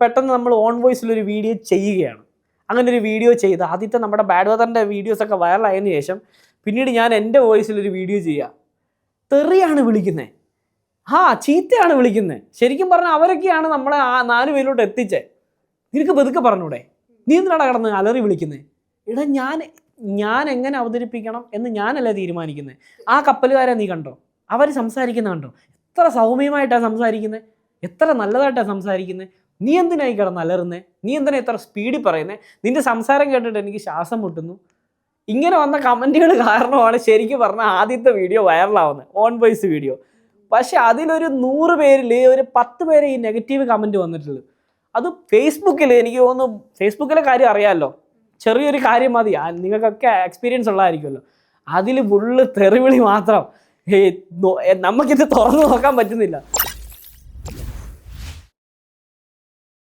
പെട്ടെന്ന് നമ്മൾ ഓൺ വോയിസിൽ ഒരു വീഡിയോ ചെയ്യുകയാണ്. അങ്ങനെ ഒരു വീഡിയോ ചെയ്ത് ആദ്യത്തെ നമ്മുടെ ബാഡ് വെതറിന്റെ വീഡിയോസൊക്കെ വൈറലായതിനു ശേഷം പിന്നീട് ഞാൻ എന്റെ വോയിസിൽ ഒരു വീഡിയോ ചെയ്യുക. തെറിയാണ് വിളിക്കുന്നത് ആ ചീത്തയാണ് വിളിക്കുന്നത് ശരിക്കും പറഞ്ഞാൽ അവരൊക്കെയാണ് നമ്മളെ ആ നാല് പേരിലോട്ട് എത്തിച്ചേ. നിനക്ക് പതുക്കെ പറഞ്ഞൂടെ? നീ എന്തിനാണ് കിടന്ന് അലറി വിളിക്കുന്നത് എടാ ഞാൻ ഞാൻ എങ്ങനെ അവതരിപ്പിക്കണം എന്ന് ഞാനല്ലേ തീരുമാനിക്കുന്നത് ആ കപ്പലുകാരെ നീ കണ്ടോ? അവർ സംസാരിക്കുന്ന കണ്ടോ? എത്ര സൗമ്യമായിട്ടാണ് സംസാരിക്കുന്നത് എത്ര നല്ലതായിട്ടാണ് സംസാരിക്കുന്നത് നീ എന്തിനായി കിടന്ന് അലറുന്നത് നീ എന്തിനാ ഇത്ര സ്പീഡിൽ പറയുന്നത് നിന്റെ സംസാരം കേട്ടിട്ട് എനിക്ക് ശ്വാസം മുട്ടുന്നു. ഇങ്ങനെ വന്ന കമന്റുകൾ കാരണമാണ് ശരിക്കും പറഞ്ഞാൽ ആദ്യത്തെ വീഡിയോ വൈറലാവുന്നത് ഓൺ വോയിസ് വീഡിയോ പക്ഷെ അതിലൊരു നൂറ് പേരിൽ ഒരു പത്ത് പേരെ ഈ നെഗറ്റീവ് കമന്റ് വന്നിട്ടുള്ളൂ അത് ഫേസ്ബുക്കിൽ എനിക്ക് തോന്നുന്നു ഫേസ്ബുക്കിലെ കാര്യം അറിയാമല്ലോ ചെറിയൊരു കാര്യം മതി. നിങ്ങൾക്കൊക്കെ എക്സ്പീരിയൻസ് ഉള്ളതായിരിക്കുമല്ലോ. അതിൽ ഫുള്ള് തെറിവിളി മാത്രം. നമുക്കിത് തുറന്നു നോക്കാൻ പറ്റുന്നില്ല.